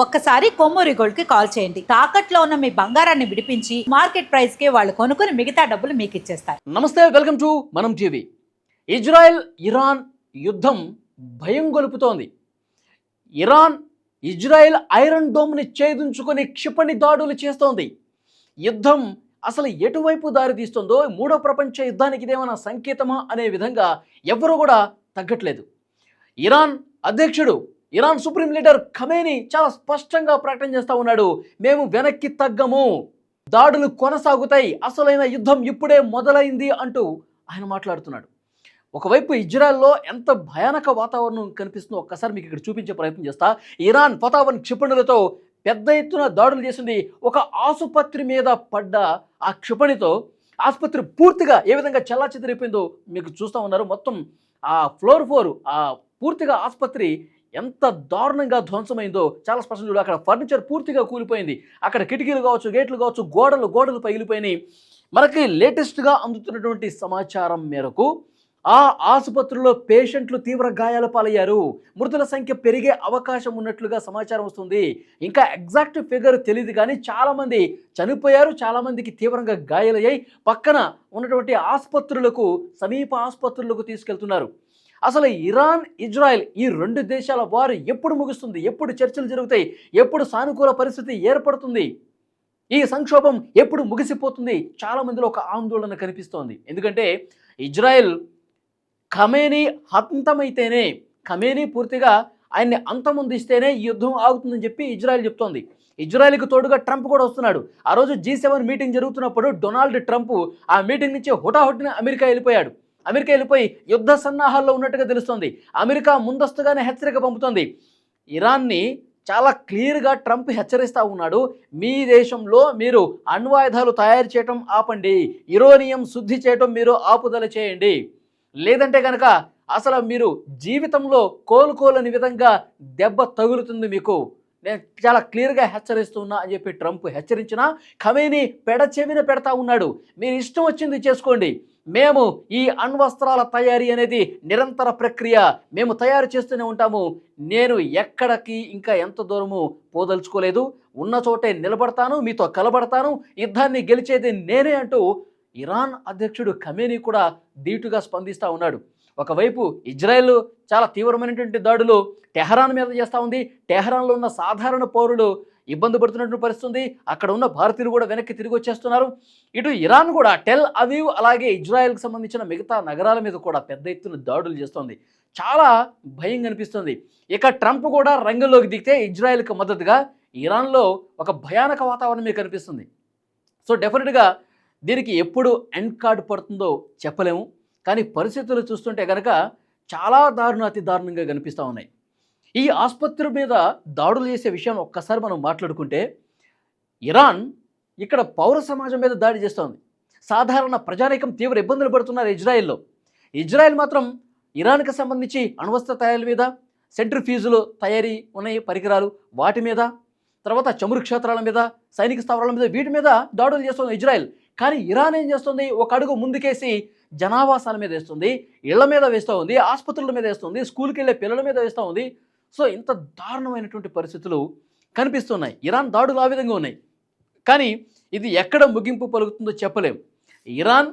ఒక్కసారి కొమ్మూరి గోల్డ్కి కాల్ చేయండి. తాకట్లో ఉన్న మీ బంగారాన్ని విడిపించి మార్కెట్ ప్రైస్కి వాళ్ళు కొనుక్కుని మిగతా డబ్బులు మీకు ఇచ్చేస్తారు. నమస్తే welcome to Manam TV. Israel Iran యుద్ధం భయం గొలుపుతోంది. ఇరాన్ ఇజ్రాయెల్ ఐరన్ డోమ్ని ఛేదించుకుని క్షిపణి దాడులు చేస్తోంది. యుద్ధం అసలు ఎటువైపు దారి తీస్తుందో మూడో ప్రపంచ యుద్ధానికి ఇదేమైనా సంకేతమా అనే విధంగా ఎవరూ కూడా తగ్గట్లేదు. ఇరాన్ అధ్యక్షుడు ఇరాన్ సుప్రీం లీడర్ ఖమేని చాలా స్పష్టంగా ప్రకటన చేస్తూ ఉన్నాడు. మేము వెనక్కి తగ్గము. దాడులు కొనసాగుతాయి. అసలైన యుద్ధం ఇప్పుడే మొదలైంది అంటూ ఆయన మాట్లాడుతున్నాడు. ఒకవైపు ఇజ్రాయెల్లో ఎంత భయానక వాతావరణం కనిపిస్తుందో ఒక్కసారి మీకు ఇక్కడ చూపించే ప్రయత్నం చేస్తా. ఇరాన్ పతావన్ క్షిపణులతో పెద్ద ఎత్తున దాడులు చేసింది. ఒక ఆసుపత్రి మీద పడ్డ ఆ క్షిపణితో ఆసుపత్రి పూర్తిగా ఏ విధంగా చల్లా చెదిరిపోయిందో మీకు చూస్తూ ఉన్నారు. మొత్తం ఆ ఫ్లోర్ ఫోర్ ఆ పూర్తిగా ఆసుపత్రి ఎంత దారుణంగా ధ్వంసమైందో చాలా స్పష్టం చూడు. అక్కడ ఫర్నిచర్ పూర్తిగా కూలిపోయింది. అక్కడ కిటికీలు కావచ్చు గేట్లు కావచ్చు గోడలు గోడలు పగిలిపోయినాయి. మనకి లేటెస్ట్గా అందుతున్నటువంటి సమాచారం మేరకు ఆ ఆసుపత్రిలో పేషెంట్లు తీవ్ర గాయాల పాలయ్యారు. మృతుల సంఖ్య పెరిగే అవకాశం ఉన్నట్లుగా సమాచారం వస్తుంది. ఇంకా ఎగ్జాక్ట్ ఫిగర్ తెలియదు కానీ చాలామంది చనిపోయారు. చాలామందికి తీవ్రంగా గాయాలయ్యాయి. పక్కన ఉన్నటువంటి ఆసుపత్రులకు సమీప ఆసుపత్రులకు తీసుకెళ్తున్నారు. అసలు ఇరాన్ ఇజ్రాయెల్ ఈ రెండు దేశాల వారు ఎప్పుడు ముగుస్తుంది? ఎప్పుడు చర్చలు జరుగుతాయి? ఎప్పుడు సానుకూల పరిస్థితి ఏర్పడుతుంది? ఈ సంక్షోభం ఎప్పుడు ముగిసిపోతుంది? చాలా మందిలో ఒక ఆందోళన కనిపిస్తోంది. ఎందుకంటే ఇజ్రాయెల్ ఖమేని హంతమైతేనే ఖమేని పూర్తిగా ఆయన్ని అంతమొందిస్తేనే ఈ యుద్ధం ఆగుతుందని చెప్పి ఇజ్రాయెల్ చెప్తోంది. ఇజ్రాయెల్కి తోడుగా ట్రంప్ కూడా వస్తున్నాడు. ఆ రోజు జీ సెవెన్ మీటింగ్ జరుగుతున్నప్పుడు డొనాల్డ్ ట్రంప్ ఆ మీటింగ్ నుంచి హుటాహుటిన అమెరికా వెళ్ళిపోయాడు. అమెరికా వెళ్ళిపోయి యుద్ధ సన్నాహాల్లో ఉన్నట్టుగా తెలుస్తోంది. అమెరికా ముందస్తుగానే హెచ్చరిక పంపుతోంది. ఇరాన్ని చాలా క్లియర్గా ట్రంప్ హెచ్చరిస్తూ ఉన్నాడు. మీ దేశంలో మీరు అణ్వాయుధాలు తయారు చేయటం ఆపండి. యురోనియం శుద్ధి చేయటం మీరు ఆపుదల చేయండి. లేదంటే కనుక అసలు మీరు జీవితంలో కోలుకోలేని విధంగా దెబ్బ తగులుతుంది మీకు. నేను చాలా క్లియర్గా హెచ్చరిస్తున్నా అని చెప్పి ట్రంప్ హెచ్చరించినా ఖమేని పెడచెవిన పెడతా ఉన్నాడు. మీరు ఇష్టం వచ్చింది చేసుకోండి. మేము ఈ అణ్వస్త్రాల తయారీ అనేది నిరంతర ప్రక్రియ. మేము తయారు చేస్తూనే ఉంటాము. నేను ఎక్కడికి ఇంకా ఎంత దూరము పోదలుచుకోలేదు. ఉన్న చోటే నిలబడతాను మీతో కలబడతాను. యుద్ధాన్ని గెలిచేది నేనే అంటూ ఇరాన్ అధ్యక్షుడు ఖమేనీ కూడా ధీటుగా స్పందిస్తూ ఉన్నాడు. ఒకవైపు ఇజ్రాయెల్ చాలా తీవ్రమైనటువంటి దాడులు టెహరాన్ మీద చేస్తూ ఉంది. టెహరాన్లో ఉన్న సాధారణ పౌరులు ఇబ్బంది పడుతున్నటువంటి పరిస్థితుంది. అక్కడ ఉన్న భారతీయులు కూడా వెనక్కి తిరిగి వచ్చేస్తున్నారు. ఇటు ఇరాన్ కూడా టెల్ అవీవ్ అలాగే ఇజ్రాయెల్కి సంబంధించిన మిగతా నగరాల మీద కూడా పెద్ద ఎత్తున దాడులు చేస్తోంది. చాలా భయం కనిపిస్తుంది ఇక ట్రంప్ కూడా రంగంలోకి దిగితే ఇజ్రాయెల్కి మద్దతుగా ఇరాన్లో ఒక భయానక వాతావరణమే కనిపిస్తుంది. సో డెఫినెట్గా దీనికి ఎప్పుడు ఎండ్ కార్డు పడుతుందో చెప్పలేము. కానీ పరిస్థితులు చూస్తుంటే కనుక చాలా దారుణ అతి దారుణంగా కనిపిస్తూ ఉన్నాయి. ఈ ఆసుపత్రి మీద దాడులు చేసే విషయం ఒక్కసారి మనం మాట్లాడుకుంటే ఇరాన్ ఇక్కడ పౌర సమాజం మీద దాడి చేస్తోంది. సాధారణ ప్రజానీకం తీవ్ర ఇబ్బందులు పడుతున్నారు ఇజ్రాయెల్లో. ఇజ్రాయెల్ మాత్రం ఇరాన్కి సంబంధించి అణ్వస్త్ర తయారీ మీద సెంట్రిఫ్యూజులు తయారీ ఉన్నాయి పరికరాలు వాటి మీద తర్వాత చమురు క్షేత్రాల మీద సైనిక స్థావరాల మీద వీటి మీద దాడులు చేస్తుంది ఇజ్రాయెల్. కానీ ఇరాన్ ఏం చేస్తుంది? ఒక అడుగు ముందుకేసి జనావాసాల మీద వేస్తుంది ఇళ్ళ మీద వేస్తూ ఉంది ఆసుపత్రుల మీద వేస్తుంది స్కూల్కి వెళ్ళే పిల్లల మీద వేస్తూ ఉంది సో ఇంత దారుణమైనటువంటి పరిస్థితులు కనిపిస్తున్నాయి. ఇరాన్ దాడులు ఆ విధంగా ఉన్నాయి. కానీ ఇది ఎక్కడ ముగింపు పలుకుతుందో చెప్పలేం. ఇరాన్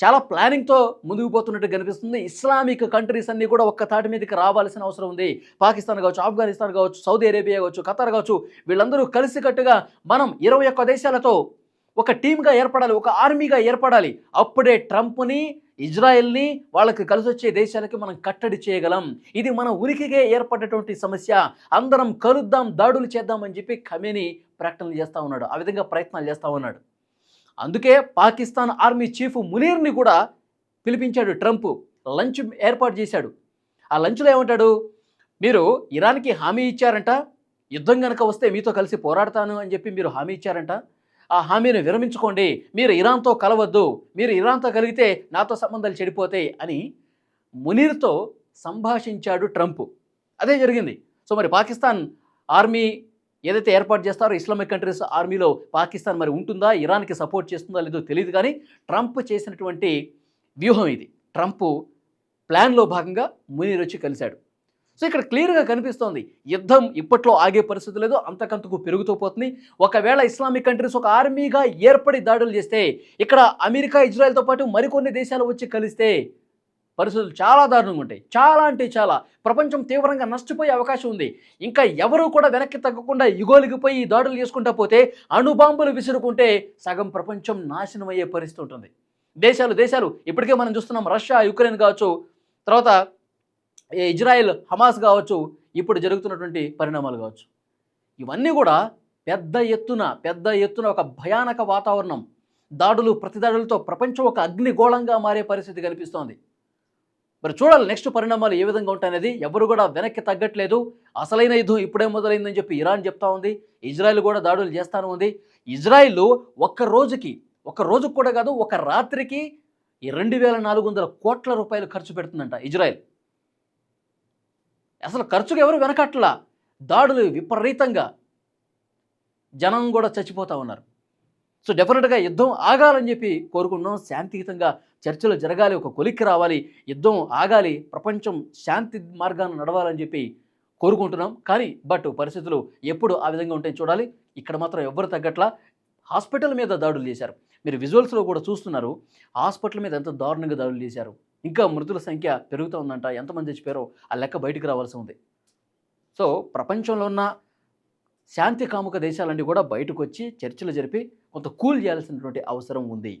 చాలా ప్లానింగ్తో ముందుకు పోతున్నట్టు కనిపిస్తుంది. ఇస్లామిక్ కంట్రీస్ అన్నీ కూడా ఒక్క తాటి మీదకి రావాల్సిన అవసరం ఉంది. పాకిస్తాన్ కావచ్చు ఆఫ్ఘనిస్తాన్ కావచ్చు సౌదీ అరేబియా కావచ్చు ఖతార్ కావచ్చు వీళ్ళందరూ కలిసికట్టుగా మనం ఇరవై ఒక్క దేశాలతో ఒక టీమ్గా ఏర్పడాలి ఒక ఆర్మీగా ఏర్పడాలి. అప్పుడే ట్రంప్ని ఇజ్రాయెల్ని వాళ్ళకి కలిసి వచ్చే దేశాలకి మనం కట్టడి చేయగలం. ఇది మన ఉనికిగా ఏర్పడేటువంటి సమస్య. అందరం కలుద్దాం దాడులు చేద్దామని చెప్పి ఖమేని ప్రకటనలు చేస్తూ ఉన్నాడు. ఆ విధంగా ప్రయత్నాలు చేస్తూ ఉన్నాడు. అందుకే పాకిస్తాన్ ఆర్మీ చీఫ్ మునీర్ని కూడా పిలిపించాడు ట్రంప్. లంచ్ ఏర్పాటు చేశాడు. ఆ లంచ్లో ఏమంటాడు? మీరు ఇరాన్కి హామీ ఇచ్చారంట యుద్ధం కనుక వస్తే మీతో కలిసి పోరాడతాను అని చెప్పి మీరు హామీ ఇచ్చారంట. ఆ హామీని విరమించుకోండి. మీరు ఇరాన్తో కలవద్దు. మీరు ఇరాన్తో కలిగితే నాతో సంబంధాలు చెడిపోతాయి అని మునీర్తో సంభాషించాడు ట్రంప్. అదే జరిగింది. సో మరి పాకిస్తాన్ ఆర్మీ ఏదైతే ఏర్పాటు చేస్తారో ఇస్లామిక్ కంట్రీస్ ఆర్మీలో పాకిస్తాన్ మరి ఉంటుందా? ఇరాన్కి సపోర్ట్ చేస్తుందా? లేదో తెలియదు కానీ ట్రంప్ చేసినటువంటి వ్యూహం ఇది. ట్రంప్ ప్లాన్లో భాగంగా మునీర్ వచ్చి కలిశాడు. సో ఇక్కడ క్లియర్గా కనిపిస్తోంది యుద్ధం ఇప్పట్లో ఆగే పరిస్థితి లేదు అంతకంతకు పెరుగుతూ పోతుంది. ఒకవేళ ఇస్లామిక్ కంట్రీస్ ఒక ఆర్మీగా ఏర్పడి దాడులు చేస్తే ఇక్కడ అమెరికా ఇజ్రాయెల్తో పాటు మరికొన్ని దేశాలు వచ్చి కలిస్తే పరిస్థితులు చాలా దారుణంగా ఉంటాయి. చాలా అంటే చాలా. ప్రపంచం తీవ్రంగా నష్టపోయే అవకాశం ఉంది. ఇంకా ఎవరూ కూడా వెనక్కి తగ్గకుండా ఇగోలిగిపోయి ఈ దాడులు చేసుకుంటా పోతే అణుబాంబులు విసురుకుంటే సగం ప్రపంచం నాశనం అయ్యే పరిస్థితి ఉంటుంది. దేశాలు దేశాలు ఇప్పటికే మనం చూస్తున్నాం రష్యా యుక్రెయిన్ కావచ్చు. తర్వాత ఇజ్రాయెల్ హమాస్ కావచ్చు ఇప్పుడు జరుగుతున్నటువంటి పరిణామాలు కావచ్చు. ఇవన్నీ కూడా పెద్ద ఎత్తున పెద్ద ఎత్తున ఒక భయానక వాతావరణం. దాడులు ప్రతిదాడులతో ప్రపంచం ఒక అగ్నిగోళంగా మారే పరిస్థితి కనిపిస్తోంది. మరి చూడాలి నెక్స్ట్ పరిణామాలు ఏ విధంగా ఉంటాయనేది. ఎవరు కూడా వెనక్కి తగ్గట్లేదు. అసలైన యుద్ధం ఇప్పుడే మొదలైందని చెప్పి ఇరాన్ చెప్తా ఉంది. ఇజ్రాయెల్ కూడా దాడులు చేస్తాను ఉంది. ఇజ్రాయెల్ ఒక్క రోజుకి ఒక రోజుకు కూడా కాదు ఒక రాత్రికి ఈ రెండు వేల నాలుగు వందల కోట్ల రూపాయలు ఖర్చు పెడుతుందంట ఇజ్రాయెల్. అసలు ఖర్చుకు ఎవరు వెనకట్లా? దాడులు విపరీతంగా. జనం కూడా చచ్చిపోతూ ఉన్నారు. సో డెఫినెట్గా యుద్ధం ఆగాలని చెప్పి కోరుకుంటున్నాం. శాంతియుతంగా చర్చలు జరగాలి ఒక కొలిక్కి రావాలి యుద్ధం ఆగాలి ప్రపంచం శాంతి మార్గాన్ని నడవాలని చెప్పి కోరుకుంటున్నాం. కానీ బట్ పరిస్థితులు ఎప్పుడు ఆ విధంగా ఉంటాయి చూడాలి. ఇక్కడ మాత్రం ఎవ్వరు తగ్గట్లా. హాస్పిటల్ మీద దాడులు చేశారు. మీరు విజువల్స్లో కూడా చూస్తున్నారు. హాస్పిటల్ మీద ఎంత దారుణంగా దాడులు చేశారు. ఇంకా మృతుల సంఖ్య పెరుగుతూ ఉందంట. ఎంతమంది చచ్చిపోయారో ఆ లెక్క బయటికి రావాల్సి ఉంది. సో ప్రపంచంలో ఉన్న శాంతి కాముక దేశాలన్నీ కూడా బయటకు వచ్చి చర్చలు జరిపి కొంత కూల్ చేయాల్సినటువంటి అవసరం ఉంది.